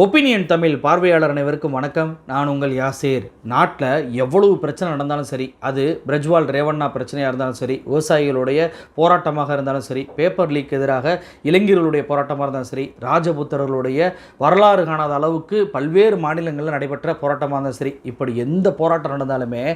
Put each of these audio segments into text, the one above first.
Opinion Tamil பார்வையாளர் அனைவருக்கும் வணக்கம். நான் உங்கள் யாசேர். நாட்டில் எவ்வளவு பிரச்சனை நடந்தாலும் சரி அது பிரஜ்வால் ரேவண்ணா பிரச்சனையாக இருந்தாலும் சரி விவசாயிகளுடைய போராட்டமாக இருந்தாலும் சரி பேப்பர் லீக் எதிராக இளைஞர்களுடைய போராட்டமாக இருந்தாலும் சரி ராஜபுத்திரர்களுடைய வரலாறு காணாத அளவுக்கு பல்வேறு மாநிலங்களில் நடைபெற்ற போராட்டமாக இருந்தாலும் சரி இப்படி எந்த போராட்டம் நடந்தாலுமே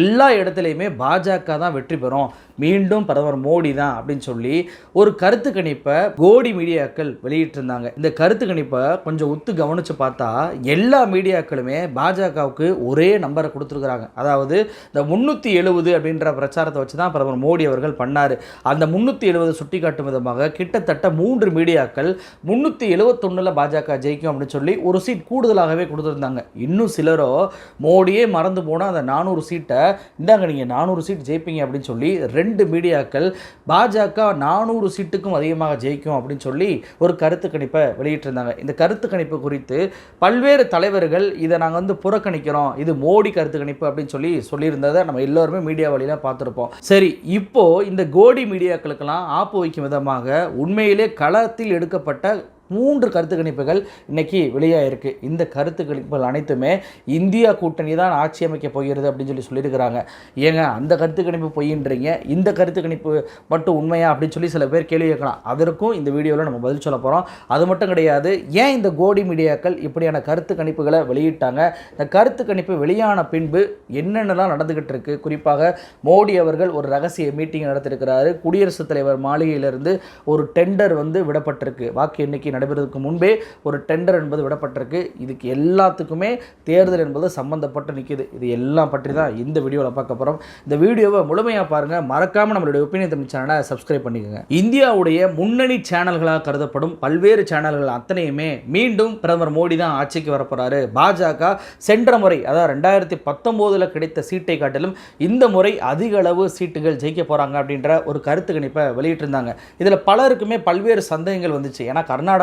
எல்லா இடத்துலையுமே பாஜக தான் வெற்றி பெறும். மீண்டும் பிரதமர் மோடி தான் அப்படின்னு சொல்லி ஒரு கருத்து கணிப்பை கோடி மீடியாக்கள் வெளியிட்டிருந்தாங்க. இந்த கருத்து கணிப்பை கொஞ்சம் உத்து கவனித்து பார்த்தா எல்லா மீடியாக்களுமே பாஜகவுக்கு ஒரே நம்பரை கொடுத்துருக்குறாங்க. அதாவது இந்த முந்நூற்றி எழுபது அப்படின்ற பிரச்சாரத்தை வச்சு தான் பிரதமர் மோடி அவர்கள் பண்ணார். அந்த முந்நூற்றி எழுபது சுட்டி காட்டும் விதமாக கிட்டத்தட்ட மூன்று மீடியாக்கள் முந்நூற்றி எழுபத்தொன்னில் பாஜக ஜெயிக்கும் அப்படின்னு சொல்லி ஒரு சீட் கூடுதலாகவே கொடுத்துருந்தாங்க. இன்னும் சிலரோ மோடியே மறந்து போனால் அந்த நானூறு சீட்டை இந்தாங்க நீங்கள் நானூறு சீட் ஜெயிப்பீங்க அப்படின்னு சொல்லி ரெண்டு மீடியாக்கள் பாஜக நானூறு சீட்டுக்கும் அதிகமாக ஜெயிக்கும் அப்படின்னு சொல்லி ஒரு கருத்து கணிப்பை வெளியிட்டிருந்தாங்க. இந்த கருத்து கணிப்பு குறித்து குறித்து பல்வேறு தலைவர்கள் இதை நாங்கள் வந்து புறக்கணிக்கிறோம். இது மோடி கருத்து கணிப்பு அப்படின்னு சொல்லி சொல்லியிருந்ததை நம்ம எல்லோருமே மீடியா வழியில் பார்த்துருப்போம். சரி இப்போது இந்த கோடி மீடியாக்களுக்கெல்லாம் ஆப்பு வைக்கும் விதமாக உண்மையிலே களத்தில் எடுக்கப்பட்ட மூன்று கருத்து கணிப்புகள் இன்றைக்கி வெளியாகிருக்கு இந்த கருத்து கணிப்புகள் அனைத்துமே இந்தியா கூட்டணி தான் ஆட்சி அமைக்க போகிறது அப்படின்னு சொல்லி சொல்லியிருக்கிறாங்க. ஏங்க அந்த கருத்து கணிப்பு பொய்ன்றீங்க? இந்த கருத்து கணிப்பு மட்டும் உண்மையா அப்படின்னு சொல்லி சில பேர் கேள்வி கேட்கலாம். அதற்கும் இந்த வீடியோவில் நம்ம பதில் சொல்ல போகிறோம் அது மட்டும் கிடையாது ஏன் இந்த கோடி மீடியாக்கள் இப்படியான கருத்து கணிப்புகளை வெளியிட்டாங்க? இந்த கருத்து கணிப்பு வெளியான பின்பு என்னென்னலாம் நடந்துக்கிட்டு இருக்கு? குறிப்பாக மோடி அவர்கள் ஒரு ரகசிய மீட்டிங் நடத்திருக்கிறாரு குடியரசுத் தலைவர் மாளிகையிலிருந்து ஒரு டெண்டர் வந்து விடப்பட்டிருக்கு. வாக்கு எண்ணிக்கை நடைபெறுவதற்கு முன்பே ஒரு டெண்டர் என்பது விடப்பட்டிருக்கு. இதுக்கு எல்லாத்துக்குமே தேர்தல் என்பது சம்பந்தப்பட்டு நிற்கிது இது எல்லாம் பற்றி தான் இந்த வீடியோவில் பார்க்க போகிறோம் இந்த வீடியோவை முழுமையாக பாருங்கள் மறக்காமல் நம்மளுடைய ஒப்பீனியன் தமிழ் சேனலை சப்ஸ்கிரைப் பண்ணிக்கோங்க. இந்தியாவுடைய முன்னணி சேனல்களாக கருதப்படும் பல்வேறு சேனல்கள் அத்தனையுமே மீண்டும் பிரதமர் மோடி தான் ஆட்சிக்கு வரப்போறாரு. பாஜக சென்ற முறை அதாவது ரெண்டாயிரத்தி பத்தொம்போதில் கிடைத்த சீட்டை காட்டிலும் இந்த முறை அதிக அளவு சீட்டுகள் ஜெயிக்க போகிறாங்க அப்படின்ற ஒரு கருத்து கணிப்பை வெளியிட்டிருந்தாங்க. இதில் பலருக்குமே பல்வேறு சந்தேகங்கள் வந்துச்சு. ஏன்னா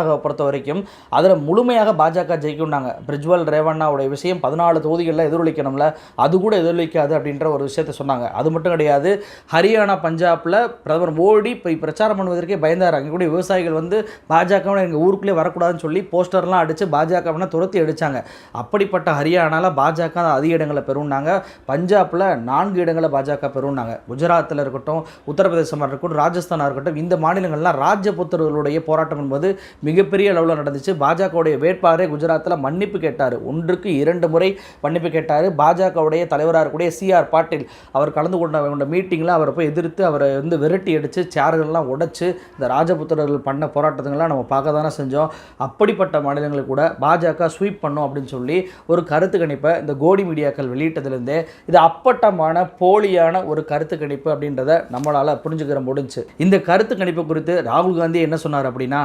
கர்நாடகாவை பொறுத்த வரைக்கும் அதில் முழுமையாக பாஜக ஜெயிக்கும்னாங்க. பிரிஜ்வல் ரேவண்ணாவுடைய விஷயம் பதினாலு தொகுதிகளில் எதிரொலிக்கணும்ல அது கூட எதிரொலிக்காது அப்படின்ற ஒரு விஷயத்தை சொன்னாங்க. அது மட்டும் கிடையாது ஹரியானா பஞ்சாபில் பிரதமர் மோடி இப்போ பிரச்சாரம் பண்ணுவதற்கே பயந்தார். அங்கே கூட விவசாயிகள் வந்து பாஜகவை எங்கள் ஊருக்குள்ளே வரக்கூடாதுன்னு சொல்லி போஸ்டர்லாம் அடித்து பாஜகவினை துரத்தி அடித்தாங்க அப்படிப்பட்ட ஹரியானாவில் பாஜக அதிக இடங்களை பெறும்னாங்க. பஞ்சாபில் நான்கு இடங்களை பாஜக பெறும்னாங்க. குஜராத்தில் இருக்கட்டும் உத்தரப்பிரதேசமாக இருக்கட்டும் ராஜஸ்தானாக இருக்கட்டும் இந்த மாநிலங்கள்லாம் ராஜபுத்திரர்களுடைய போராட்டம் என்பது மிகப்பெரிய அளவில் நடந்துச்சு. பாஜகவுடைய வேட்பாளரே குஜராத்தில் மன்னிப்பு கேட்டார். ஒன்றுக்கு இரண்டு முறை மன்னிப்பு கேட்டார். பாஜகவுடைய தலைவராக இருக்கக்கூடிய சிஆர் பாட்டீல். அவர் கலந்து கொண்ட கொண்ட மீட்டிங்கில் அவரை போய் எதிர்த்து அவரை வந்து விரட்டி அடித்து சேர்கள்லாம் உடைச்சு இந்த ராஜபுத்திரர்கள் பண்ண போராட்டத்துங்கள்லாம் நம்ம பார்க்க தானே செஞ்சோம். அப்படிப்பட்ட மாநிலங்களுக்கு கூட பாஜக ஸ்வீப் பண்ணும் அப்படின்னு சொல்லி ஒரு கருத்து கணிப்பை இந்த கோடி மீடியாக்கள் வெளியிட்டதுலேருந்தே இது அப்பட்டமான போலியான ஒரு கருத்து கணிப்பு அப்படின்றத நம்மளால் புரிஞ்சுக்கிற முடிஞ்சு. இந்த கருத்து கணிப்பு குறித்து ராகுல் காந்தி என்ன சொன்னார் அப்படின்னா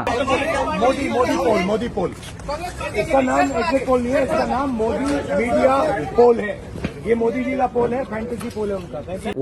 मोदी मोदी पोल मोदी पोल। इसका नाम एग्जिट पोल नहीं है, इसका नाम मोदी मीडिया पोल है।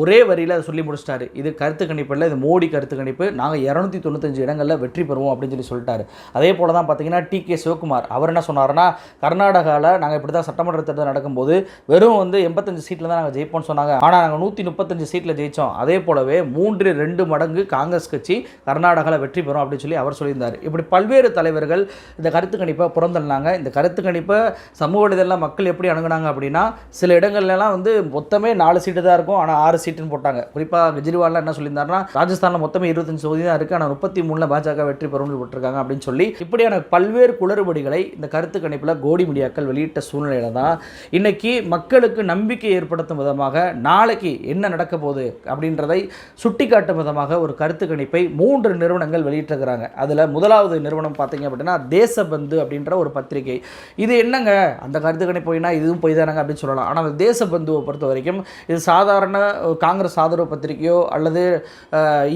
ஒரே வரியில் சொல்லி முடிச்சிட்டாரு. இது கருத்து கணிப்பில் இது மோடி கருத்து கணிப்பு. நாங்கள் இரநூத்தி தொண்ணூத்தஞ்சு இடங்களில் வெற்றி பெறுவோம் அப்படின்னு சொல்லி சொல்லிட்டாரு. அதே போல் தான் பார்த்தீங்கன்னா டி கே சிவகுமார் அவர் என்ன சொன்னாருன்னா கர்நாடகாவில் நாங்கள் இப்படி தான் சட்டமன்ற தேர்தல் நடக்கும்போது வெறும் வந்து எண்பத்தஞ்சு சீட்டில் தான் நாங்கள் ஜெயிப்போம்னு சொன்னாங்க. ஆனால் நாங்கள் நூற்றி முப்பத்தஞ்சு சீட்டில் ஜெயிச்சோம். அதே போலவே மூன்று ரெண்டு மடங்கு காங்கிரஸ் கட்சி கர்நாடகாவில் வெற்றி பெறும் அப்படின்னு சொல்லி அவர் சொல்லியிருந்தார். இப்படி பல்வேறு தலைவர்கள் இந்த கருத்து கணிப்பை புறந்தள்ளினாங்க. இந்த கருத்து கணிப்பை சமூக இதெல்லாம் மக்கள் எப்படி அணுகுனாங்க அப்படின்னா சில இடங்களில் இடங்கள்லாம் வந்து மொத்தமே நாலு சீட்டு தான் இருக்கும். ஆனால் ஆறு சீட்டுன்னு போட்டாங்க. குறிப்பாக கெஜ்ரிவால்லாம் என்ன சொல்லியிருந்தாருன்னா ராஜஸ்தானில் மொத்தமே இருபத்தஞ்சு தொகுதி தான் இருக்குது ஆனால் முப்பத்தி மூணில் பாஜக வெற்றி பெறும்னு போட்டிருக்காங்க அப்படின்னு சொல்லி இப்படியான பல்வேறு குளறுபடிகளை இந்த கருத்து கணிப்பில் கோடி மீடியாக்கள் வெளியிட்ட சூழ்நிலையில தான் இன்னைக்கு மக்களுக்கு நம்பிக்கை ஏற்படுத்தும் விதமாக நாளைக்கு என்ன நடக்க போகுது அப்படின்றதை சுட்டிக்காட்டும் விதமாக ஒரு கருத்து கணிப்பை மூன்று நிறுவனங்கள் வெளியிட்டிருக்கிறாங்க. அதில் முதலாவது நிறுவனம் பார்த்தீங்க அப்படின்னா தேசபந்து அப்படின்ற ஒரு பத்திரிகை. இது என்னங்க? அந்த கருத்து கணிப்பு போயினா இதுவும் போய் தானங்க அப்படின்னு சொல்லலாம். ஆனால் அந்த தேசபந்துவை பொறுத்த வரைக்கும் இது சாதாரண காங்கிரஸ் ஆதரவு பத்திரிகையோ அல்லது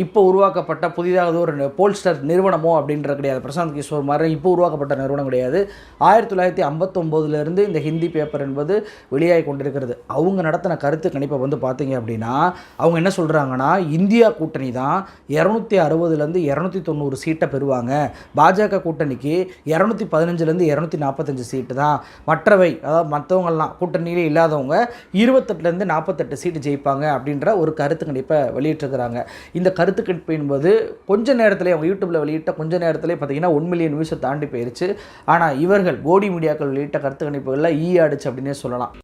இப்போ உருவாக்கப்பட்ட புதிதாக ஒரு போல்ஸ்டர் நிறுவனமோ அப்படின்றது கிடையாது. பிரசாந்த் கிஷோர் மாதிரி இப்போ உருவாக்கப்பட்ட நிறுவனம் கிடையாது. ஆயிரத்தி தொள்ளாயிரத்தி ஐம்பத்தொம்போதுலேருந்து இந்த ஹிந்தி பேப்பர் என்பது வெளியாகி கொண்டிருக்கிறது. அவங்க நடத்தின கருத்து கணிப்பை வந்து பார்த்தீங்க அப்படின்னா அவங்க என்ன சொல்கிறாங்கன்னா இந்தியா கூட்டணி தான் இரநூத்தி அறுபதுலேருந்து இரநூத்தி தொண்ணூறு சீட்டை பெறுவாங்க. பாஜக கூட்டணிக்கு இரநூத்தி பதினஞ்சுலேருந்து இரநூத்தி நாற்பத்தஞ்சு சீட்டு தான். மற்றவை அதாவது மற்றவங்கள்லாம் கூட்டணியிலே இல்லாதவங்க இருபத்தெட்டுலேருந்து நாற்பத்தெட்டு சீட்டு ஜெயிப்பாங்க அப்படின்ற ஒரு கருத்து கணிப்பை வெளியிட்டிருக்கிறாங்க. இந்த கருத்து கணிப்பு என்பது கொஞ்ச நேரத்தில் அவங்க யூடியூப்பில் வெளியிட்ட கொஞ்ச நேரத்திலே பார்த்தீங்கன்னா ஒன் மில்லியன் வியூஸை தாண்டி போயிருச்சு. ஆனால் இவர்கள் போடி மீடியாக்கள் வெளியிட்ட கருத்து கணிப்புகளில் ஈ ஆடிச்சு அப்படின்னே சொல்லலாம்.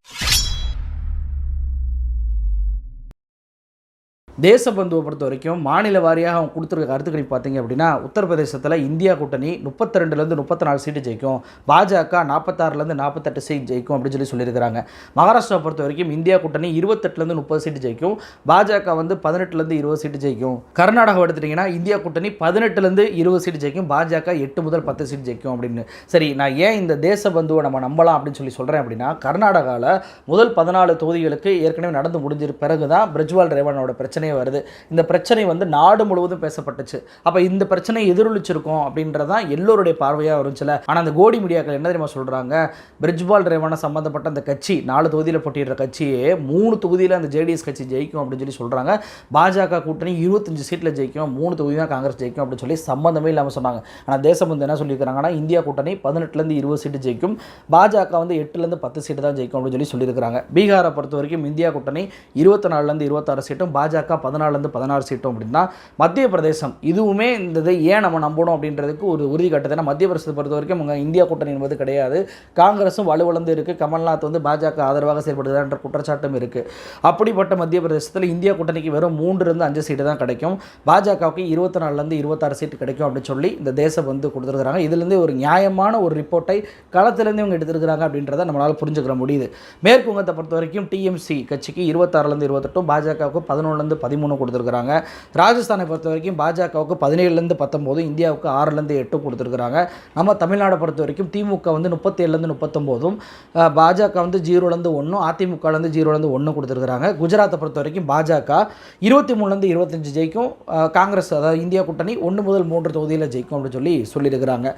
தேசபந்துவை பொறுத்த வரைக்கும் மாநில வாரியாக அவங்க கொடுத்துருக்க கருத்து பார்த்தீங்க அப்படின்னா உத்தரப்பிரதேசத்தில் இந்தியா கூட்டணி முப்பத்தி ரெண்டுலேருந்து முப்பத்தி நாலு சீட்டு ஜெயிக்கும். பாஜக நாற்பத்தாறுலேருந்து நாற்பத்தெட்டு சீட் ஜெயிக்கும் அப்படின்னு சொல்லி சொல்லியிருக்கிறாங்க. மகாராஷ்டிரா பொறுத்த வரைக்கும் இந்தியா கூட்டணி இருபத்தெட்டுலேருந்து முப்பது சீட்டு ஜெயிக்கும். பாஜக வந்து பதினெட்டுலேருந்து இருபது சீட்டு ஜெயிக்கும். கர்நாடகா எடுத்துட்டிங்கன்னா இந்தியா கூட்டணி பதினெட்டுலேருந்து இருபது சீட்டு ஜெயிக்கும். பாஜக எட்டு முதல் பத்து சீட் ஜெயிக்கும் அப்படின்னு. சரி நான் ஏன் இந்த தேசபந்துவை நம்ம நம்பலாம் அப்படின்னு சொல்லி சொல்கிறேன் அப்படின்னா கர்நாடகாவில் முதல் பதினாலு தொகுதிகளுக்கு ஏற்கனவே நடந்து முடிஞ்ச பிறகு தான் பிரஜ்வால் ரேவனோட பிரச்சனையே வருது. இந்த பிரச்சனை வந்து நாடு முழுவதும் பேசப்பட்டுச்சு. அப்போ இந்த பிரச்சனை எதிரொலிச்சிருக்கும் அப்படின்றதான் எல்லோருடைய பார்வையாக இருந்துச்சுல ஆனால் அந்த கோடி மீடியாக்கள் என்ன தெரியுமா சொல்கிறாங்க பிரிஜ்பால் ரேவன சம்மந்தப்பட்ட அந்த கட்சி நாலு தொகுதியில் போட்டிடுற கட்சியே மூணு தொகுதியில் அந்த ஜேடிஎஸ் கட்சி ஜெயிக்கும் அப்படின்னு சொல்லி சொல்கிறாங்க பாஜக கூட்டணி இருபத்தஞ்சு சீட்டில் ஜெயிக்கும். மூணு தொகுதி தான் காங்கிரஸ் ஜெயிக்கும் அப்படின்னு சொல்லி சம்மந்தமே இல்லாமல் சொன்னாங்க. ஆனால் தேசபந்து என்ன சொல்லியிருக்கிறாங்கன்னா இந்தியா கூட்டணி பதினெட்டுலேருந்து இருபது சீட்டு ஜெயிக்கும். பாஜக வந்து எட்டுலேருந்து பத்து சீட்டு தான் ஜெயிக்கும் அப்படின்னு சொல்லி சொல்லியிருக்கிறாங்க. பீகாரை பொறுத்த வரைக்கும் இந்தியா கூட்டணி இருபத்தி நாலுலேருந்து இருபத்தாறு சீட்டும் பாஜக பதினாலுலேருந்து பதினாறு சீட்டும் அப்படின்னா மத்திய பிரதேசம் இதுவுமே இந்த இதை ஏன் நம்ம நம்பணும் அப்படின்றதுக்கு ஒரு உறுதி கட்டத்தை. மத்திய பிரதேசத்தை பொறுத்த வரைக்கும் உங்க இந்தியா கூட்டணி என்பது கிடையாது. காங்கிரஸும் வலுவிழந்து இருக்குது கமல்நாத் வந்து பாஜக ஆதரவாக செயல்படுகிறான்ற குற்றச்சாட்டும் இருக்குது அப்படிப்பட்ட மத்திய பிரதேசத்தில் இந்தியா கூட்டணிக்கு வெறும் மூன்றுலேருந்து அஞ்சு சீட்டு தான் கிடைக்கும். பாஜகவுக்கு இருபத்தி நாலுலேருந்து இருபத்தாறு சீட்டு கிடைக்கும் அப்படின்னு சொல்லி இந்த தேசம் வந்து கொடுத்துருக்குறாங்க. இதுலேருந்து ஒரு நியாயமான ஒரு ரிப்போர்ட்டை களத்திலேருந்து இவங்க எடுத்துருக்கிறாங்க அப்படின்றத நம்மளால் புரிஞ்சுக்கிற முடியுது. மேற்கு வங்கத்தை பொறுத்த வரைக்கும் டிஎம்சி கட்சிக்கு இருபத்தாறுலேருந்து இருபத்தெட்டும் பாஜகவுக்கு பதினொன்றுலேருந்து பதிமூணு கொடுத்துருக்குறாங்க. ராஜஸ்தானை பொறுத்த வரைக்கும் பாஜகவுக்கு பதினேழுலேருந்து பத்தொம்போது இந்தியாவுக்கு ஆறுலேருந்து எட்டு கொடுத்துருக்குறாங்க. நம்ம தமிழ்நாடை பொறுத்த வரைக்கும் திமுக வந்து முப்பத்தேழுலேருந்து முப்பத்தொம்போதும் பாஜக வந்து ஜீரோலேருந்து ஒன்றும் அதிமுகலேருந்து ஜீரோலேருந்து ஒன்று கொடுத்துருக்குறாங்க. குஜராத்தை பொறுத்த வரைக்கும் பாஜக இருபத்தி மூணுலேருந்து இருபத்தஞ்சு ஜெயிக்கும் காங்கிரஸ் அதாவது இந்தியா கூட்டணி ஒன்று முதல் மூன்று தொகுதியில் ஜெயிக்கும் அப்படின்னு சொல்லி சொல்லியிருக்கிறாங்க.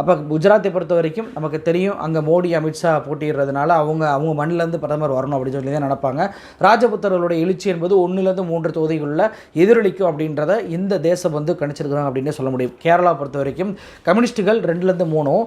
அப்போ குஜராத்தை பொறுத்த வரைக்கும் நமக்கு தெரியும் அங்கே மோடி அமித்ஷா போட்டிடுறதுனால அவங்க அவங்க மண்ணிலேருந்து பிரதமர் வரணும் அப்படின்னு சொல்லி தான் நினப்பாங்க. ராஜபுத்தர்களுடைய எழுச்சி என்பது ஒன்றுலேருந்து மூன்று தொகுதிகளில் எதிரொலிக்கும் அப்படின்றத இந்த தேசம் வந்து கணிச்சிருக்கிறாங்க அப்படின்னு சொல்ல முடியும். கேரளா பொறுத்த வரைக்கும் கம்யூனிஸ்ட்டுகள் ரெண்டுலேருந்து மூணும்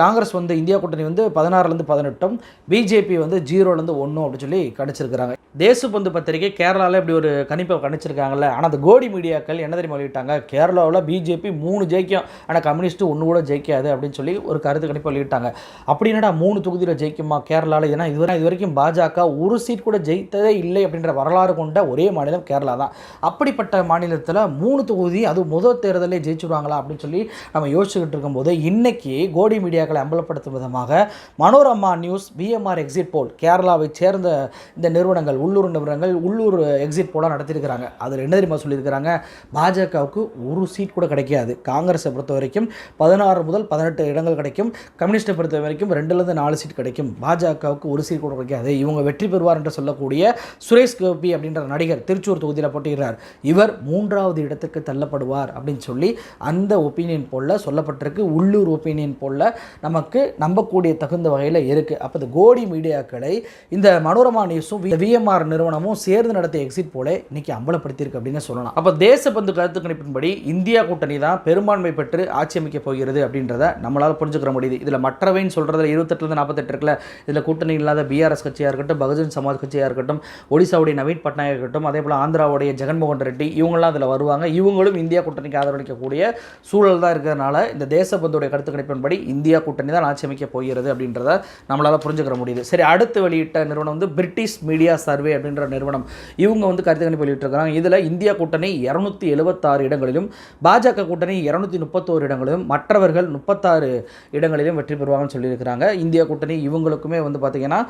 காங்கிரஸ் வந்து இந்தியா கூட்டணி வந்து பதினாறுலேருந்து பதினெட்டும் பிஜேபி வந்து ஜீரோலேருந்து ஒன்றும் அப்படின்னு சொல்லி கணிச்சிருக்கிறாங்க. தேசபந்து பத்திரிகை கேரளாவில் இப்படி ஒரு கணிப்பை கணிச்சிருக்காங்கல்ல. ஆனால் அந்த கோடி மீடியாக்கள் என்ன தெரியுமா வெளியிட்டாங்க? கேரளாவில் பிஜேபி மூணு ஜெயிக்கும் ஆனால் கம்யூனிஸ்ட் ஒன்று கூட ஜெயிக்காது அப்படின்னு சொல்லி ஒரு கருத்து கணிப்பை வெளியிட்டாங்க. அப்படின்னா மூணு தொகுதியில் ஜெயிக்குமா கேரளாவில் ஏன்னா இதுவரை இது வரைக்கும் பாஜக ஒரு சீட் கூட ஜெயித்ததே இல்லை அப்படின்ற வரலாறு கொண்ட ஒரே மாநிலம் கேரளா. தான் அப்படிப்பட்ட மாநிலத்தில் மூணு தொகுதி அது முதல் தேர்தலே ஜெயிச்சுடுவாங்களா அப்படின்னு சொல்லி நம்ம யோசிச்சுக்கிட்டு இருக்கும்போது இன்னைக்கு கோடி மீடியாக்களை அம்பலப்படுத்தும் விதமாக Manorama news PMR exit poll கேரளாவை சேர்ந்த இந்த நிறுவனங்கள் உள்ளூர் நிறுவனங்கள் உள்ளூர் எக்ஸிட் போலாக நடத்தியிருக்கிறாங்க. அதில் என்ன தெரியுமா சொல்லியிருக்கிறாங்க? பாஜகவுக்கு ஒரு சீட் கூட கிடைக்காது. காங்கிரஸை பொறுத்த வரைக்கும் பதினாறு முதல் பதினெட்டு இடங்கள் கிடைக்கும். கம்யூனிஸ்ட்டை பொறுத்த வரைக்கும் ரெண்டுலேருந்து நாலு சீட் கிடைக்கும். பாஜகவுக்கு ஒரு சீட் கூட கிடைக்காது. இவங்க வெற்றி பெறுவார் என்று சொல்லக்கூடிய சுரேஷ் கோபி அப்படின்ற நடிகர் திருச்சூர் தொகுதி தொகுதியில் போட்டியிடுறார். இவர் மூன்றாவது இடத்துக்கு தள்ளப்படுவார் அப்படின்னு சொல்லி அந்த ஒப்பீனியன் போல் சொல்லப்பட்டிருக்கு. உள்ளூர் ஒப்பீனியன் போல் நமக்கு நம்பக்கூடிய தகுந்த வகையில் இருக்குது அப்போ இந்த கோடி மீடியாக்களை இந்த மனோரமா நியூஸும் விஎம்ஆர் நிறுவனமும் சேர்ந்து நடத்திய எக்ஸிட் போல இன்னைக்கு அம்பலப்படுத்தியிருக்கு அப்படின்னு சொல்லலாம். அப்போ தேசபந்து கருத்து கணிப்பின்படி இந்தியா கூட்டணி தான் பெரும்பான்மை பெற்று ஆட்சி அமைக்க போகிறது அப்படின்றத நம்மளால் புரிஞ்சுக்கிற முடியுது. இதில் மற்றவைன்னு சொல்கிறதுல இருபத்தெட்டுலேருந்து நாற்பத்தெட்டு இருக்குல்ல. இதில் கூட்டணி இல்லாத பிஆர்எஸ் கட்சியாக இருக்கட்டும் பகுஜன் சமாஜ் கட்சியாக இருக்கட்டும் ஒடிசாவுடைய நவீன் பட்நாயக் இருக்கட்டும் அதே போல் ஆந்திராவுடைய ஜெகன்மோகன் ரெட்டி இவங்கெல்லாம் அதில் வருவாங்க. இவங்களும் இந்தியா கூட்டணிக்கு ஆதரவளிக்கக்கூடிய சூழல் தான் இருக்கிறதுனால இந்த தேசபந்துடைய கருத்து கணிப்பின்படி இந்தியா கூட்டணி தான் ஆட்சி அமைக்க போகிறது அப்படின்றத நம்மளால் புரிஞ்சுக்கிற முடியுது. சரி அடுத்து வெளியிட்ட நிறுவனம் வந்து பிரிட்டிஷ் மீடியா சர்வே அப்படின்ற நிறுவனம். இவங்க வந்து கருத்து கணிப்பு வெளியிட்டிருக்கிறாங்க. இதில் இந்தியா கூட்டணி இரநூத்தி எழுபத்தாறு இடங்களிலும் பாஜக கூட்டணி இரநூத்தி முப்பத்தோரு இடங்களிலும் மற்றவர்கள் முப்பத்தாறு இடங்களிலும் வெற்றி பெறுவாங்கன்னு சொல்லியிருக்கிறாங்க. இந்தியா கூட்டணி இவங்களுக்குமே வந்து பார்த்திங்கன்னா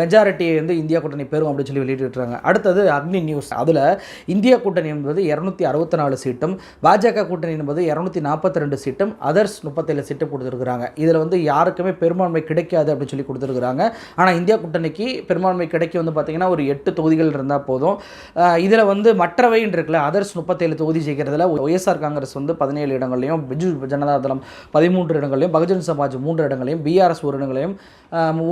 மெஜாரிட்டியை வந்து இந்தியா கூட்டணி பெறும் அப்படின்னு சொல்லி வெளியிட்டிருக்காங்க அடுத்தது அக்னி நியூஸ். அதில் இந்திய கூட்டணி என்பது இரநூத்தி அறுபத்தி நாலு சீட்டும் பாஜக கூட்டணி என்பது இரநூத்தி நாற்பத்தி ரெண்டு சீட்டும் அதர்ஸ் முப்பத்தேழு சீட்டு கொடுத்துருக்குறாங்க. இதில் வந்து யாருக்குமே பெரும்பான்மை கிடைக்காது அப்படின்னு சொல்லி கொடுத்துருக்குறாங்க. ஆனால் இந்தியா கூட்டணிக்கு பெரும்பான்மை கிடைக்க வந்து பார்த்திங்கன்னா ஒரு எட்டு தொகுதிகள் இருந்தால் போதும். இதில் வந்து மற்றவைன்னு இருக்குல்ல அதர்ஸ் முப்பத்தேழு தொகுதி ஜெயிக்கிறதுல ஒய்எஸ்ஆர் காங்கிரஸ் வந்து பதினேழு இடங்களையும் பிஜு ஜனதா தளம் பதிமூன்று இடங்களையும் பகுஜன் சமாஜ் மூன்று இடங்களையும் பிஆர்எஸ் ஒரு இடங்களையும்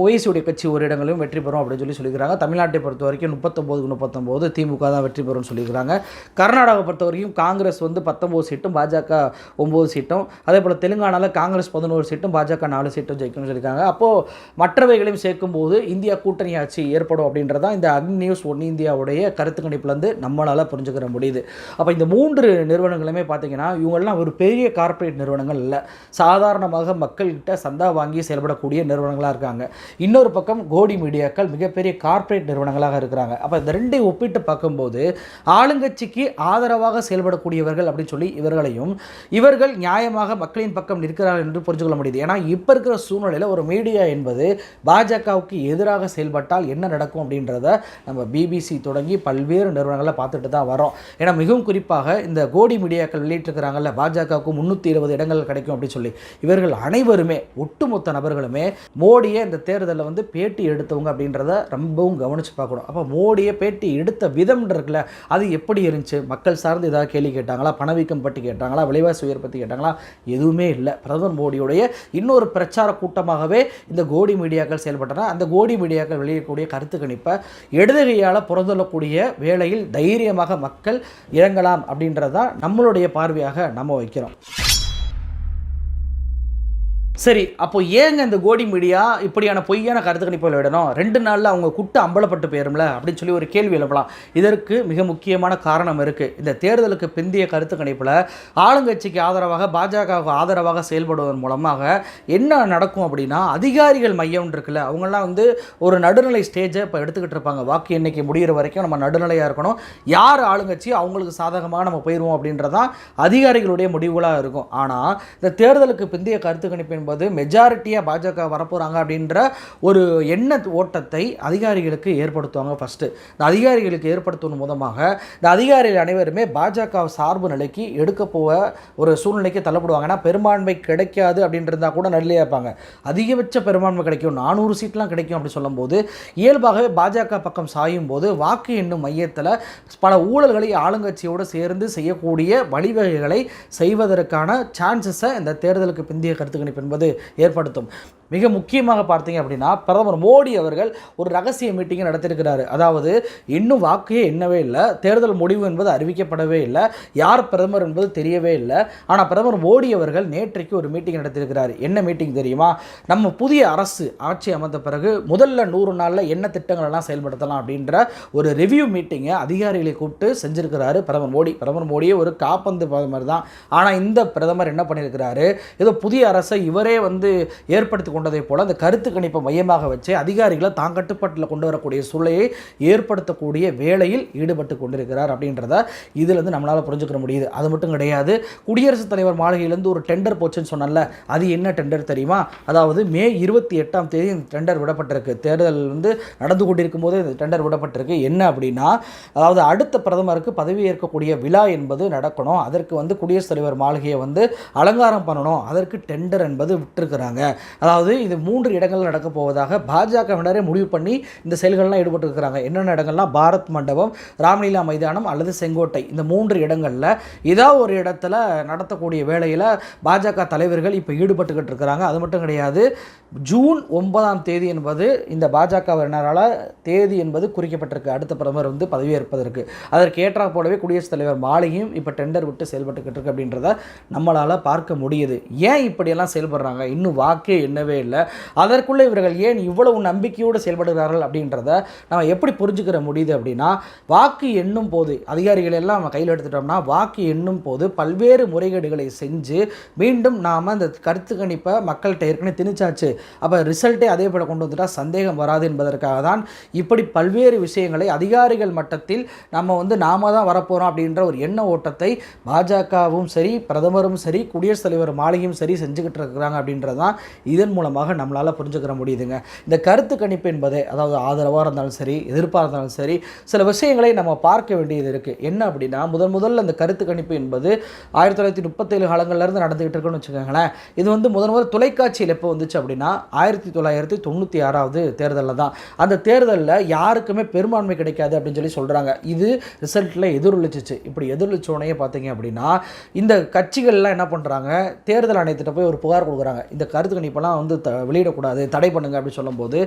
ஓய்சியுடைய கட்சி ஒரு இடங்களையும் வெற்றி பெறும் அப்படின்னு சொல்லி சொல்லிக்கிறாங்க தமிழ்நாட்டை பொறுத்த வரைக்கும் முப்பத்தொம்போதுக்கு முப்பத்தொம்போது திமுக தான் வெற்றி பெறும்னு சொல்லியிருக்காங்க கர்நாடகா பொறுத்த வரைக்கும் காங்கிரஸ் வந்து பத்தொம்போது சீட்டும் பாஜக ஒம்பது சீட்டும் அதே போல் தெலுங்கானாவில் காங்கிரஸ் பதினோரு சீட்டும் பாஜக நாலு சீட்டும் ஜெயிக்கும்னு சொல்லியிருக்காங்க. அப்போது மற்றவைகளையும் சேர்க்கும்போது இந்தியா கூட்டணி ஆட்சி ஏற்படும் அப்படின்றதான் இந்த அக்னி நியூஸ் ஒன் இந்தியாவுடைய கருத்து கணிப்புலேருந்து நம்மளால் புரிஞ்சுக்கிற முடியுது. அப்போ இந்த மூன்று நிறுவனங்களுமே பார்த்தீங்கன்னா இவங்கெல்லாம் ஒரு பெரிய கார்ப்பரேட் நிறுவனங்கள் இல்லை. சாதாரணமாக மக்கள்கிட்ட சந்தா வாங்கி செயல்படக்கூடிய நிறுவனங்களாக இருக்காங்க. இன்னொரு பக்கம் கோடி மீடியாக்கள் மிகப்பெரிய கார்ப்பரேட் நிறுவனங்களாக இருக்கிறாங்க. அப்போ இந்த ரெண்டையும் ஒப்பிட்டு பார்க்கும்போது ஆளுங்கட்சிக்கு ஆதரவாக செயல்படக்கூடியவர்கள் அப்படின்னு சொல்லி இவர்களையும் இவர்கள் நியாயமாக மக்களின் பக்கம் நிற்கிறார்கள் என்று புரிஞ்சுக்கொள்ள முடியுது. ஏன்னா இப்போ இருக்கிற சூழ்நிலையில் ஒரு மீடியா என்பது பாஜகவுக்கு எதிராக செயல்பட்டால் என்ன நடக்கும் அப்படின்றத நம்ம பிபிசி தொடங்கி பல்வேறு நிறுவனங்களை பார்த்துட்டு தான் வரோம் ஏன்னா மிகவும் குறிப்பாக இந்த கோடி மீடியாக்கள் வெளியிட்டிருக்கிறாங்கல்ல பாஜகவுக்கு முந்நூற்றி இருபது இடங்கள் கிடைக்கும் அப்படின்னு சொல்லி. இவர்கள் அனைவருமே ஒட்டுமொத்த நபர்களுமே மோடியை இந்த தேர்தலில் வந்து பேட்டி எடுத்தவங்க அப்படின்றத ரொம்பவும் கவனித்து பார்க்கணும். அப்போ மோடியை பேட்டி எடுத்த விதம் இருக்குல்ல அது எப்படி இருந்துச்சு? மக்கள் சார்ந்து ஏதாவது கேள்வி கேட்டாங்களா? பணவீக்கம் பற்றி கேட்டாங்களா? விலைவாசி உயர் பற்றி கேட்டாங்களா? எதுவுமே இல்லை. பிரதமர் மோடியுடைய இன்னொரு பிரச்சார கூட்டமாகவே இந்த கோடி மீடியாக்கள் செயல்பட்டன. அந்த கோடி மீடியாக்கள் வெளியிடக்கூடிய கருத்து கணிப்பை இடதுகையால் புறந்தொள்ளக்கூடிய வேளையில் தைரியமாக மக்கள் இறங்கலாம் அப்படின்றதான் நம்மளுடைய பார்வையாக நம்ம வைக்கிறோம். சரி அப்போ ஏங்க இந்த கோடி மீடியா இப்படியான பொய்யான கருத்து கணிப்புகள் விடணும் ரெண்டு நாளில் அவங்க குட்டு அம்பலப்பட்டு போயிரும்ல அப்படின்னு சொல்லி ஒரு கேள்வி எழுப்பலாம். இதற்கு மிக முக்கியமான காரணம் இருக்குது இந்த தேர்தலுக்கு பிந்தைய கருத்து கணிப்பில் ஆளுங்கட்சிக்கு ஆதரவாக பாஜகவுக்கு ஆதரவாக செயல்படுவதன் மூலமாக என்ன நடக்கும் அப்படின்னா அதிகாரிகள் மையம் இருக்குல்ல அவங்கெல்லாம் வந்து ஒரு நடுநிலை ஸ்டேஜை இப்போ எடுத்துக்கிட்டு இருப்பாங்க. வாக்கு எண்ணிக்கை முடிகிற வரைக்கும் நம்ம நடுநிலையாக இருக்கணும். யார் ஆளுங்கட்சி அவங்களுக்கு சாதகமாக நம்ம போயிடுவோம் அப்படின்றதான் அதிகாரிகளுடைய முடிவுகளாக இருக்கும். ஆனால் இந்த தேர்தலுக்கு பிந்தைய கருத்து கணிப்பின் என்பது மெஜாரிட்டியாக பாஜக வரப்போகிறாங்க அப்படின்ற ஒரு எண்ண ஓட்டத்தை அதிகாரிகளுக்கு ஏற்படுத்துவாங்க ஃபஸ்ட்டு இந்த அதிகாரிகளுக்கு ஏற்படுத்தும் மூலமாக இந்த அதிகாரிகள் அனைவருமே பாஜக சார்பு நிலைக்கு எடுக்க போக ஒரு சூழ்நிலைக்கு தள்ளப்படுவாங்க. ஏன்னா பெரும்பான்மை கிடைக்காது அப்படின்றதா கூட நடுநிலையாக இருப்பாங்க. அதிகபட்ச பெரும்பான்மை கிடைக்கும். நானூறு சீட்லாம் கிடைக்கும் அப்படி சொல்லும்போது இயல்பாகவே பாஜக பக்கம் சாயும் போது வாக்கு எண்ணும் மையத்தில் பல ஊழல்களை ஆளுங்கட்சியோடு சேர்ந்து செய்யக்கூடிய வழிவகைகளை செய்வதற்கான சான்சஸை இந்த தேர்தலுக்கு பிந்தைய கருத்து கணிப்பு என்பது ஏற்படுத்தும். மிக முக்கியமாக பார்த்தீங்க அப்படின்னா பிரதமர் மோடி அவர்கள் ஒரு ரகசிய மீட்டிங்கை நடத்தியிருக்கிறாரு. அதாவது இன்னும் வாக்கே என்னவே இல்லை. தேர்தல் முடிவு என்பது அறிவிக்கப்படவே இல்லை. யார் பிரதமர் என்பது தெரியவே இல்லை. ஆனால் பிரதமர் மோடி அவர்கள் நேற்றைக்கு ஒரு மீட்டிங் நடத்தியிருக்கிறார். என்ன மீட்டிங் தெரியுமா? நம்ம புதிய அரசு ஆட்சி அமைந்த பிறகு முதல்ல நூறு நாளில் என்ன திட்டங்கள் எல்லாம் செயல்படுத்தலாம் அப்படின்ற ஒரு ரிவ்யூ மீட்டிங்கை அதிகாரிகளை கூப்பிட்டு செஞ்சுருக்கிறாரு பிரதமர் மோடி. பிரதமர் மோடியே ஒரு காப்பந்து பிரதமர் தான். ஆனால் இந்த பிரதமர் என்ன பண்ணியிருக்கிறாரு? ஏதோ புதிய அரசை இவரே வந்து ஏற்படுத்தி கொண்டதை போல் அந்த கருத்து கணிப்பை மையமாக வச்சு அதிகாரிகளை தான் கட்டுப்பாட்டில் கொண்டு வரக்கூடிய சூழலையை ஏற்படுத்தக்கூடிய வேலையில் ஈடுபட்டு கொண்டிருக்கிறார் அப்படின்றத இதிலிருந்து நம்மளால் புரிஞ்சுக்கிற முடியுது. அது மட்டும் கிடையாது. குடியரசுத் தலைவர் மாளிகையிலேருந்து ஒரு டெண்டர் போச்சுன்னு சொன்னல அது என்ன டெண்டர் தெரியுமா? அதாவது மே இருபத்தி எட்டாம் தேதி இந்த டெண்டர் விடப்பட்டிருக்கு. தேர்தல் வந்து நடந்து கொண்டிருக்கும் போதே இந்த டெண்டர் விடப்பட்டிருக்கு. என்ன அப்படின்னா அதாவது அடுத்த பிரதமருக்கு பதவி ஏற்கக்கூடிய விழா என்பது நடக்கணும். அதற்கு வந்து குடியரசுத் தலைவர் மாளிகையை வந்து அலங்காரம் பண்ணணும். அதற்கு டெண்டர் என்பது விட்டுருக்கிறாங்க. அதாவது இது மூன்று இடங்கள் நடக்க போவதாக பாஜகவினரே முடிவு பண்ணி இந்த செயல்கள்லாம் ஈடுபட்டிருக்கிறாங்க. என்னென்ன இடங்கள்லாம் பாரத் மண்டபம் ராம்லீலா மைதானம் அல்லது செங்கோட்டை. இந்த மூன்று இடங்களில் ஏதாவது ஒரு இடத்துல நடத்தக்கூடிய வேலையில் பாஜக தலைவர்கள் இப்போ ஈடுபட்டுக்கிட்டு இருக்கிறாங்க. அது மட்டும் கிடையாது ஜூன் ஒன்பதாம் தேதி என்பது இந்த பாஜகவினரால் தேதி என்பது குறிக்கப்பட்டிருக்கு. அடுத்த பிரதமர் வந்து பதவியேற்பதற்கு அதற்கு ஏற்றா போலவே குடியரசுத் தலைவர் மாளிகையும் இப்போ டெண்டர் விட்டு செயல்பட்டுக்கிட்டு இருக்கு அப்படின்றத நம்மளால் பார்க்க முடியுது. ஏன் இப்படியெல்லாம் செயல்படுறாங்க? இன்னும் வாக்கே எண்ணவே இல்லை. அதற்குள்ளே இவர்கள் ஏன் இவ்வளவு நம்பிக்கையோடு செயல்படுகிறார்கள் அப்படின்றத நம்ம எப்படி புரிஞ்சுக்கிற முடியுது அப்படின்னா வாக்கு எண்ணும் போது அதிகாரிகள் எல்லாம் நம்ம கையில் எடுத்துட்டோம்னா வாக்கு எண்ணும் போது பல்வேறு முறைகேடுகளை செஞ்சு மீண்டும் நாம் அந்த கருத்து கணிப்பை மக்கள்கிட்ட ஏற்கனவே திணிச்சாச்சு. அப்போ ரிசல்ட்டே அதே போல் கொண்டு வந்துட்டால் சந்தேகம் வராது என்பதற்காக தான் இப்படி பல்வேறு விஷயங்களை அதிகாரிகள் மட்டத்தில் நம்ம வந்து நாம தான் வரப்போகிறோம் அப்படின்ற ஒரு எண்ண ஓட்டத்தை பாஜகவும் சரி பிரதமரும் சரி குடியரசுத் தலைவர் மாளிகையும் சரி செஞ்சுக்கிட்டு இருக்கிறாங்க. அப்படின்றது தான் இதன் மூலமாக நம்மளால் புரிஞ்சுக்கிற முடியுதுங்க. இந்த கருத்து கணிப்பு என்பதே அதாவது ஆதரவாக இருந்தாலும் சரி எதிர்ப்பாக இருந்தாலும் சரி சில விஷயங்களை நம்ம பார்க்க வேண்டியது இருக்குது என்ன அப்படின்னா முதன் முதல்ல அந்த கருத்து கணிப்பு என்பது ஆயிரத்தி தொள்ளாயிரத்தி முப்பத்தேழு காலங்கள்லேருந்து நடந்துகிட்டு இருக்குன்னு வச்சுக்கோங்களேன். இது வந்து முதன் முதல் தொலைக்காட்சியில் எப்போ வந்துச்சு அப்படின்னா ஆயிரத்தி தொள்ளாயிரத்தி தொண்ணூற்றி ஆறாவது தேர்தலில் தான். அந்த தேர்தலில் யாருக்குமே பெரும்பான்மை கிடைக்காது அப்படின்னு சொல்லி சொல்கிறாங்க இது ரிசல்ட்டில் எதிரொலிச்சிச்சு. இப்படி எதிரொலிச்சோடனே பார்த்தீங்க அப்படின்னா இந்த கட்சிகள்லாம் என்ன பண்ணுறாங்க தேர்தல் ஆணையத்திட்ட போய் ஒரு புகார் கொடுக்குறாங்க. இந்த கருத்து கணிப்பெல்லாம் வந்து த வெளியிடக்கூடாது தடை பண்ணுங்க அப்படின்னு சொல்லும்போது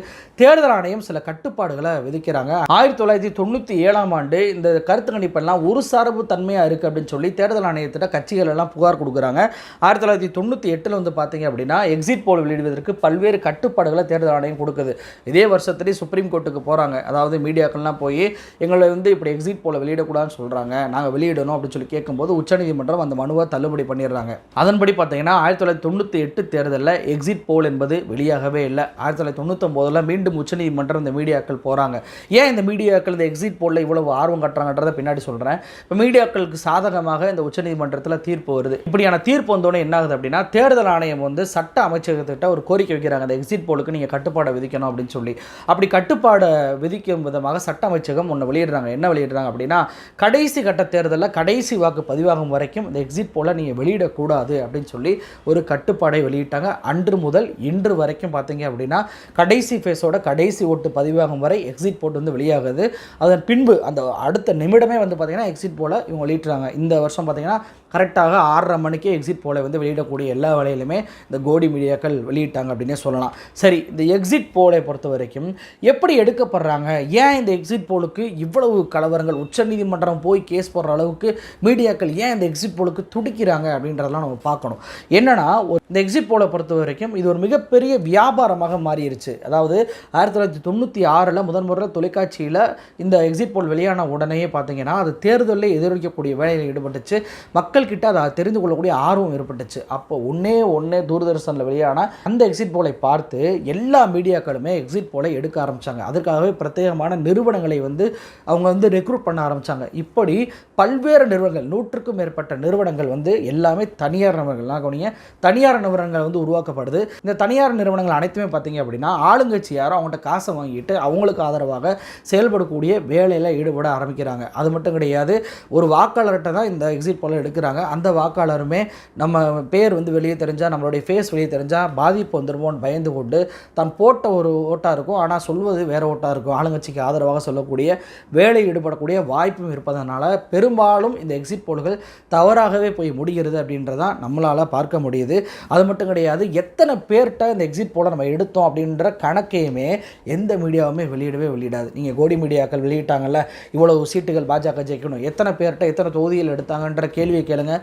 தேர்தல் ஆணையம் சில கட்டுப்பாடுகளை விதிக்கிறாங்க. ஆயிரத்தி தொள்ளாயிரத்தி தொண்ணூற்றி ஏழாம் ஆண்டு இந்த கருத்து கணிப்பெல்லாம் ஒரு சார்பு தன்மையாக இருக்குது அப்படின்னு சொல்லி தேர்தல் ஆணையத்திட்ட கட்சிகள் எல்லாம் புகார் கொடுக்குறாங்க. ஆயிரத்தி தொள்ளாயிரத்தி தொண்ணூற்றி எட்டில் வந்து பார்த்தீங்க அப்படின்னா எக்ஸிட் போல் வெளியிடுவதற்கு பல்வேறு கட்டுப்பாடுகளை தேர்தல் ஆணையம் கொடுக்குது. இதே வருஷத்துலேயே சுப்ரீம் கோர்ட்டுக்கு போகிறாங்க அதாவது மீடியாக்கள்லாம் போய் எங்களை வந்து இப்படி எக்ஸிட் போல வெளியிடக்கூடாதுன்னு சொல்கிறாங்க நாங்கள் வெளியிடணும் அப்படின்னு சொல்லி கேட்கும்போது உச்சநீதிமன்றம் அந்த மனுவை தள்ளுபடி பண்ணிடுறாங்க. அதன்படி பார்த்தீங்கன்னா ஆயிரத்தி தொள்ளாயிரத்தி தொண்ணூற்றி எட்டு தேர்தலில் எக்ஸிட் போல் என்பது வெளியாகவே இல்லை. ஆயிரத்தி தொள்ளாயிரத்தி தொண்ணூத்தொம்போதில் மீண்டும் உச்சநீதிமன்றம் இந்த மீடியாக்கள் போகிறாங்க ஏன் இந்த மீடியாக்கள் இந்த எக்ஸிட் போலில் இவ்வளவு ஆர்வம் கட்டுறாங்கன்றதை பின்னாடி சொல்கிறேன் இப்போ மீடியாக்களுக்கு சாதகமாக இந்த உச்சநீதிமன்றத்தில் தீர்ப்பு வருது. இப்படியான தீர்ப்பு வந்தோடனே என்ன ஆகுது அப்படின்னா தேர்தல் ஆணையம் வந்து சட்ட அமைச்சகத்திட்ட ஒரு கோரிக்கை வைக்கிறாங்க. அந்த எக்ஸிட் போலுக்கு நீங்கள் கட்டுப்பாடை விதிக்கணும் அப்படின்னு சொல்லி. அப்படி கட்டுப்பாடை விதிக்கும் விதமாக சட்ட அமைச்சகம் ஒன்று வெளியிடுறாங்க. என்ன வெளியிடுறாங்க அப்படின்னா கடைசி கட்ட தேர்தலில் கடைசி வாக்கு பதிவாகும் வரைக்கும் இந்த எக்ஸிட் போல நீங்கள் வெளியிடக்கூடாது அப்படின்னு சொல்லி ஒரு கட்டுப்பாடை வெளியிட்டாங்க. அன்று முதல் இன்று வரைக்கும் பார்த்தீங்க அப்படின்னா கடைசி ஃபேஸோட கடைசி ஓட்டு பதிவாகும் வரை எக்ஸிட் போட்டு வந்து வெளியாகுது. அதன் பின்பு அந்த அடுத்த நிமிடமே வந்து பார்த்திங்கன்னா எக்ஸிட் போல இவங்க வெளியிட்டுறாங்க. இந்த வருஷம் பார்த்திங்கன்னா கரெக்டாக ஆறரை மணிக்கே எக்ஸிட் போல வந்து வெளியிடக்கூடிய எல்லா வேலையிலுமே இந்த கோடி மீடியாக்கள் வெளியிட்டாங்க அப்படின்னே சொல்லலாம். சரி இந்த எக்ஸிட் போலை பொறுத்த வரைக்கும் எப்படி எடுக்கப்படுறாங்க? ஏன் இந்த எக்ஸிட் போலுக்கு இவ்வளவு கலவரங்கள்? உச்சநீதிமன்றம் போய் கேஸ் போடுற அளவுக்கு மீடியாக்கள் ஏன் இந்த எக்ஸிட் போலுக்கு துடிக்கிறாங்க அப்படின்றதெல்லாம் நம்ம பார்க்கணும். என்னன்னா இந்த எக்ஸிட் போலை பொறுத்த வரைக்கும் இது ஒரு மிகப்பெரிய வியாபாரமாக மாறிடுச்சு அதாவது ஆயிரத்தி தொள்ளாயிரத்தி தொண்ணூற்றி ஆறில் முதன் முறையில் தொலைக்காட்சியில் இந்த எக்ஸிட் போல் வெளியான உடனே பார்த்தீங்கன்னா அது தேர்தலில் எதிரொலிக்கக்கூடிய வேலையில் ஈடுபட்டுச்சு. மக்கள்கிட்ட அதை தெரிந்து கொள்ளக்கூடிய ஆர்வம் ஏற்பட்டுச்சு. அப்போ ஒன்றே ஒன்றே தூர்தர்ஷனில் வெளியான அந்த எக்ஸிட் போலை பார்த்து எல்லா மீடியாக்களுமே எக்ஸிட் போலை எடுக்க ஆரம்பித்தாங்க அதற்காகவே பிரத்யேகமான நிறுவனங்களை வந்து அவங்க வந்து ரெக்ரூட் பண்ண ஆரம்பித்தாங்க இப்படி பல்வேறு நிறுவனங்கள் நூற்றுக்கும் மேற்பட்ட நிறுவனங்கள் வந்து எல்லாமே தனியார் நிறுவனங்கள்லாம் கவனிங்க தனியார் நிறுவனங்கள் வந்து உருவாக்கப்படுது. இந்த தனியார் நிறுவனங்கள் அனைத்துமே பார்த்தீங்க அப்படின்னா ஆளுங்கட்சி யாரோ அவங்கள்ட்ட காசை வாங்கிட்டு அவங்களுக்கு ஆதரவாக செயல்படக்கூடிய வேலையில் ஈடுபட ஆரம்பிக்கிறாங்க. அது மட்டும் கிடையாது ஒரு வாக்காளர்கிட்ட தான் இந்த எக்ஸிட் போல எடுக்கிறாங்க. அந்த வாக்காளருமே நம்ம பேர் வந்து வெளியே தெரிஞ்சால் நம்மளுடைய ஃபேஸ் வெளியே தெரிஞ்சால் பாதிப்பு வந்துருமோன்னு பயந்து கொண்டு தான் போட்ட ஒரு ஓட்டாக இருக்கும். ஆனால் சொல்வது வேறு ஓட்டாக இருக்கும். ஆளுங்கட்சிக்கு ஆதரவாக சொல்லக்கூடிய வேலை ஈடுபடக்கூடிய வாய்ப்பும் இருப்பதனால பெரும்பாலும் இந்த எக்ஸிட் போல்கள் தவறாகவே போய் முடிகிறது அப்படின்றதான் நம்மளால் பார்க்க முடியுது. அது மட்டும் கிடையாது எத்தனை பேர்கிட்ட இந்த எக்ஸிட் போல நம்ம எடுத்தோம் அப்படின்ற கணக்கையுமே எந்த மீடியாவுமே வெளியிடவே வெளியிடாது. நீங்கள் கோடி மீடியாக்கள் வெளியிட்டாங்கல்ல இவ்வளவு சீட்டுகள் பாஜக ஜெயிக்கணும் எத்தனை பேர்கிட்ட எத்தனை தொகுதிகள் எடுத்தாங்கன்ற கேள்வியை கேளுங்க.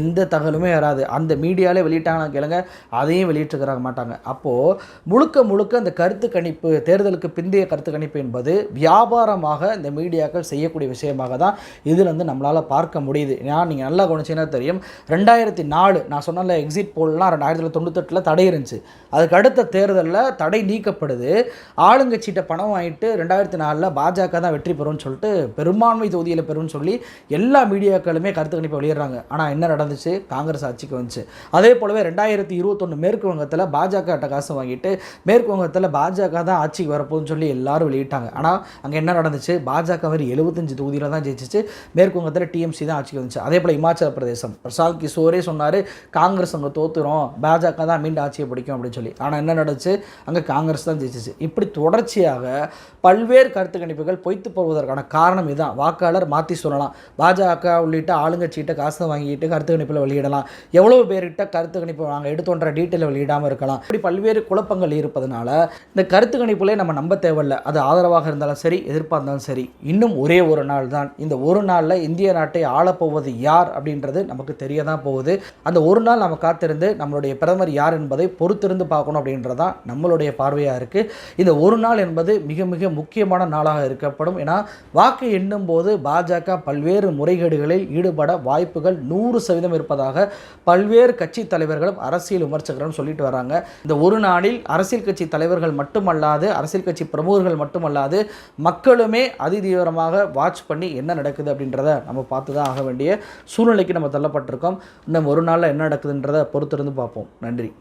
எந்த தகவலுமே வராது. அந்த மீடியாலே வெளியிட்டாங்கன்னு கேளுங்க அதையும் வெளியிட்டிருக்கிறாங்க மாட்டாங்க. அப்போது முழுக்க முழுக்க அந்த கருத்து கணிப்பு தேர்தலுக்கு பிந்தைய கருத்து கணிப்பு என்பது வியாபாரமாக இந்த மீடியாக்கள் செய்யக்கூடிய விஷயமாக தான் இதில் வந்து நம்மளால் பார்க்க முடியுது. ஏன்னா நீங்கள் நல்லா கவனிச்சீங்கன்னா தெரியும் ரெண்டாயிரத்தி நாலு நான் சொன்னல எக்ஸிட் போல்லாம் ரெண்டாயிரத்தி தொண்ணூத்தெட்டில் தடை இருந்துச்சு. அதுக்கு அடுத்த தேர்தலில் தடை நீக்கப்படுது. ஆளுங்கட்சிகிட்ட பணம் வாங்கிட்டு ரெண்டாயிரத்தி நாலில் பாஜக தான் வெற்றி பெறும்னு சொல்லிட்டு பெரும்பான்மை தொகுதியில் பெறும்னு சொல்லி எல்லா மீடியாக்களுமே கருத்து கணிப்பை வெளியிடுறாங்க. ஆனால் என்ன நடந்துச்சு? காங்கிரஸ் ஆட்சிக்கு வந்துச்சு. அதே போலவே ரெண்டாயிரத்தி இருபத்தொன்று மேற்கு வங்கத்தில் பாஜக காசு வாங்கிட்டு மேற்கு வங்கத்தில் பாஜக தான் ஆட்சிக்கு வரப்போகுதுன்னு சொல்லி எல்லாரும் வெளியிட்டாங்க. ஆனால் அங்கே என்ன நடந்துச்சு? பாஜக வரி எழுபத்தஞ்சு தொகுதியில் தான் ஜெயிச்சிச்சு. மேற்கு வங்கத்தில் டிஎம்சி தான் ஆட்சிக்கு வந்துச்சு. அதே போல் இமாச்சல பிரதேசம். பிரசாந்த் கிஷோரே சொன்னார் காங்கிரஸ் அங்கே தோத்துரும். பாஜக தான் மீண்டும் ஆட்சியை பிடிக்கும் அப்படின்னு சொல்லி. ஆனால் என்ன நடந்துச்சு? அங்கே காங்கிரஸ் தான் ஜெயிச்சிச்சு. இப்படி தொடர்ச்சியாக பல்வேறு கருத்து கணிப்புகள் பொய்த்து போவதற்கான காரணம் இதுதான் வாக்காளர் மாற்றி சொல்லலாம். பாஜக உள்ளிட்ட ஆளுங்கட்சிகிட்ட காசு வாங்கிட்டு கருத்து கணிப்பில் வெளியிடலாம். எவ்வளவு பேர்கிட்ட கருத்து கணிப்பு நாங்கள் எடுத்துன்ற டீட்டெயில் வெளியிடாமல் இருக்கலாம். இப்படி பல்வேறு குழப்பங்கள் இருப்பதனால இந்த கருத்து கணிப்புலே நம்ம நம்ப தேவையில்ல. அது ஆதரவாக இருந்தாலும் சரி எதிர்ப்பாக இருந்தாலும் சரி இன்னும் ஒரே ஒரு நாள் தான். இந்த ஒரு நாளில் இந்திய நாட்டை ஆளப்போவது யார் அப்படின்றது நமக்கு தெரிய தான் போகுது. அந்த ஒரு நாள் நம்ம காத்திருந்து நம்மளுடைய பிரதமர் யார் என்பதை பொறுத்திருந்து பார்க்கணும் அப்படின்றதான் நம்மளுடைய பார்வையாக இருக்குது இந்த ஒரு நாள் என்பது மிக மிக முக்கியமான நாளாக இருக்கப்படும். ஏன்னா வாக்கு எண்ணும் போது பாஜக பல்வேறு முறைகேடுகளில் ஈடுபட வாய்ப்புகள் நூறு சதவீதம் இருப்பதாக பல்வேறு கட்சி தலைவர்களும் அரசியல் விமர்சகர்களும் சொல்லிட்டு வராங்க. இந்த ஒரு நாளில் அரசியல் கட்சி தலைவர்கள் மட்டுமல்லாது அரசியல் கட்சி பிரமுகர்கள் மட்டுமல்லாது மக்களுமே அதிதீவிரமாக வாட்ச் பண்ணி என்ன நடக்குது அப்படின்றத நம்ம பார்த்து தான் ஆக வேண்டிய சூழ்நிலைக்கு நம்ம தள்ளப்பட்டிருக்கோம். இன்னும் ஒரு நாளில் என்ன நடக்குதுன்றதை பொறுத்திருந்து பார்ப்போம். நன்றி.